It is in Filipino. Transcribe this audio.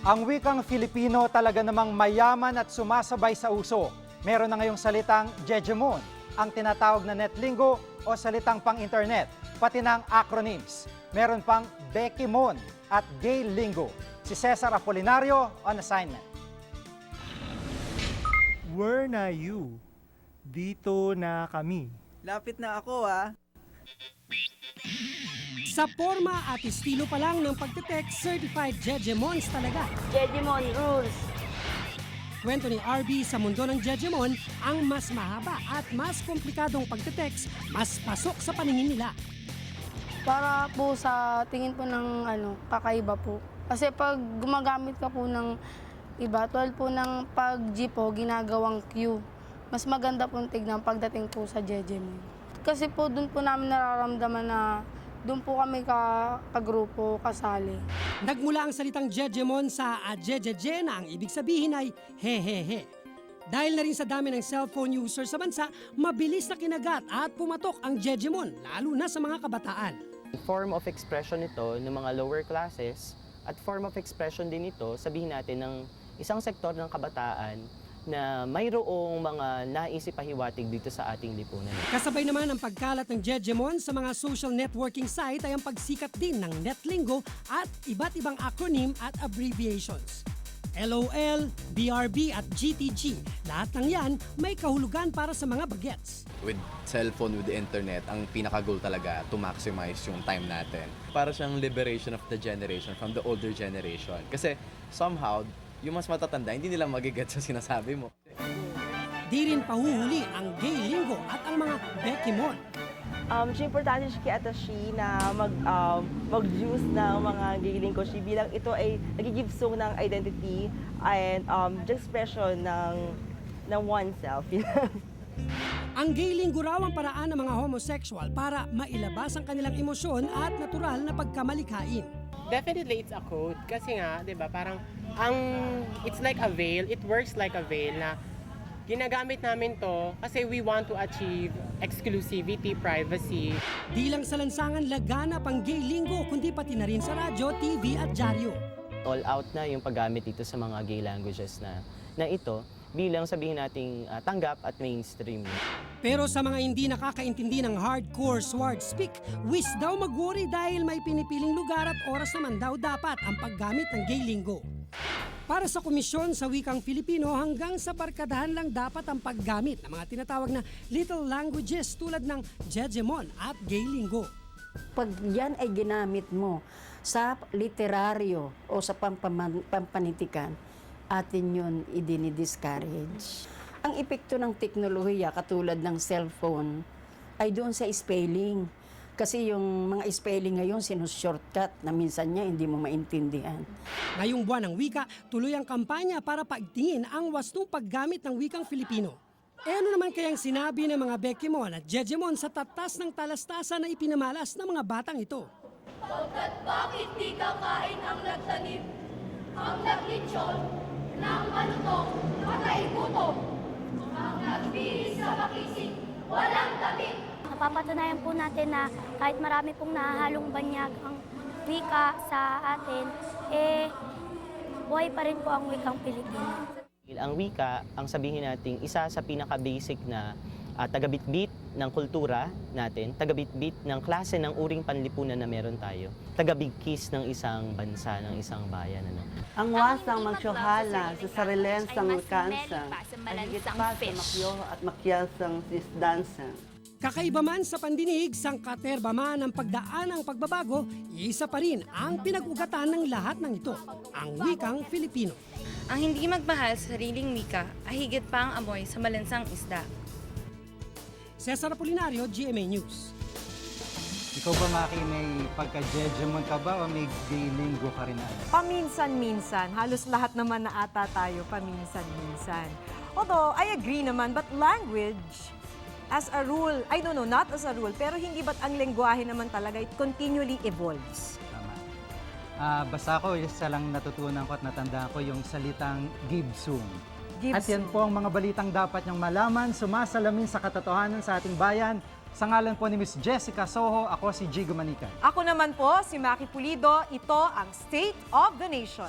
Ang wikang Filipino talaga namang mayaman at sumasabay sa uso. Meron na ngayong salitang Jejemon, ang tinatawag na netlingo o salitang pang-internet, pati ng acronyms. Meron pang Bekimon at Gay Lingo. Si Cesar Apolinario on assignment. Where na you? Dito na kami. Lapit na ako ah. Sa forma at estilo pa lang ng pagte-text, certified Jejemons talaga. Jejimon rules. Kwento ni RB sa mundo ng Jejemon, ang mas mahaba at mas komplikadong pagte-text, mas pasok sa paningin nila. Para po sa tingin po ng ano, kakaiba po. Kasi pag gumagamit ka po ng iba, tulad po ng pag G po, ginagawang Q. Mas maganda po tignan pagdating po sa Jejemon. Kasi po doon po namin nararamdaman na doon po kami ka, kagrupo, kasali. Nagmula ang salitang Jejemon sa ajejeje na ang ibig sabihin ay hehehe. Dahil na rin sa dami ng cellphone user sa bansa, mabilis na kinagat at pumatok ang Jejemon, lalo na sa mga kabataan. Form of expression ito ng mga lower classes at form of expression din ito, sabihin natin, ng isang sektor ng kabataan na mayroong mga naisip pahiwatig dito sa ating lipunan. Kasabay naman ang pagkalat ng Jejemon sa mga social networking site ay ang pagsikat din ng Netlingo at iba't ibang acronym at abbreviations. LOL, BRB at GTG. Lahat ng yan may kahulugan para sa mga bagets. with cellphone, with the internet, ang pinaka-goal talaga to maximize yung time natin. Para siyang liberation of the generation from the older generation. Kasi somehow, yung mas matatanda, hindi nila magigets sa sinasabi mo. Di rin pahuhuli ang gay lingo at ang mga Bekimon. Um, siya importante siya kay Atashi na mag, um, mag-use ng mga gigiling ko siya bilang ito ay nagigib song ng identity and um, expression ng ng oneself. Ang gay lingo raw ang paraan ng mga homosexual para mailabas ang kanilang emosyon at natural na pagkamalikain. Definitely it's a code kasi nga, 'di ba, parang ang it's like a veil, it works like a veil na ginagamit namin to kasi we want to achieve exclusivity, privacy. Di lang sa lansangan laganap ang gay lingo kundi pati na rin sa radyo, TV at dyaryo. All out na yung paggamit dito sa mga gay languages na, na ito bilang sabihin nating ah, tanggap at mainstream. Pero sa mga hindi nakakaintindi ng hardcore sword speak, wish daw mag-worry dahil may pinipiling lugar at oras naman daw dapat ang paggamit ng gay lingo. Para sa komisyon sa wikang Filipino, hanggang sa barkadahan lang dapat ang paggamit ng mga tinatawag na little languages tulad ng Jejemon at gay lingo. Pag yan ay ginamit mo sa literaryo o sa pampaman- pampanitikan, atin yun idinidiscourage. Ang epekto ng teknolohiya katulad ng cellphone ay doon sa spelling. Kasi yung mga spelling ngayon sinushortcut na minsan niya hindi mo maintindihan. Ngayong buwan ng wika, tuloy ang kampanya para paigtingin ang wastong paggamit ng wikang Filipino. E ano naman kayang sinabi ng mga Bekimon at Jejemon sa tatas ng talastasan na ipinamalas ng mga batang ito? Bakit di ka kain ang nagtanim? Ang naglitsyon ng malutong patay gutom. Ang nagbihis sa makisig, walang damit. Napapatunayan po natin na kahit marami pong nahahalong banyag ang wika sa atin, eh, buhay pa rin po ang wikang Pilipino. Ang wika, ang sabihin nating isa sa pinaka-basic na ah, tagabitbit ng kultura natin, tagabitbit ng klase ng uring panlipunan na meron tayo, tagabigkis ng isang bansa, ng isang bayan. Ano. ang wasang magsuhala sa sarilensang kansa ay higit pa sa makyo at makyasang isdansan. Kakaiba man sa pandinig, sangkaterba man ang pagdaan ng pagbabago, isa pa rin ang pinag-ugatan ng lahat ng ito, ang wikang Filipino. Ang hindi magmahal sa sariling wika ay higit pa ang amoy sa malansang isda. Cesar Apolinario, GMA News. Ikaw ba, Maki, may pagka-Jejemon ka ba o may gay lingo ka rin na ano? Paminsan-minsan. Halos lahat naman na ata tayo paminsan-minsan. Although, I agree naman, but language, as a rule, I don't know, not as a rule, pero hindi ba't ang lengguwahe naman talaga, it continually evolves. Tama. Ah, basta ako, isa lang natutunan ko at natandaan ko yung salitang gibsum. At yan po ang mga balitang dapat niyong malaman, sumasalamin sa katotohanan sa ating bayan. Sa ngalan po ni Miss Jessica Soho, ako si Jigo Manika. Ako naman po, si Maki Pulido, ito ang State of the Nation.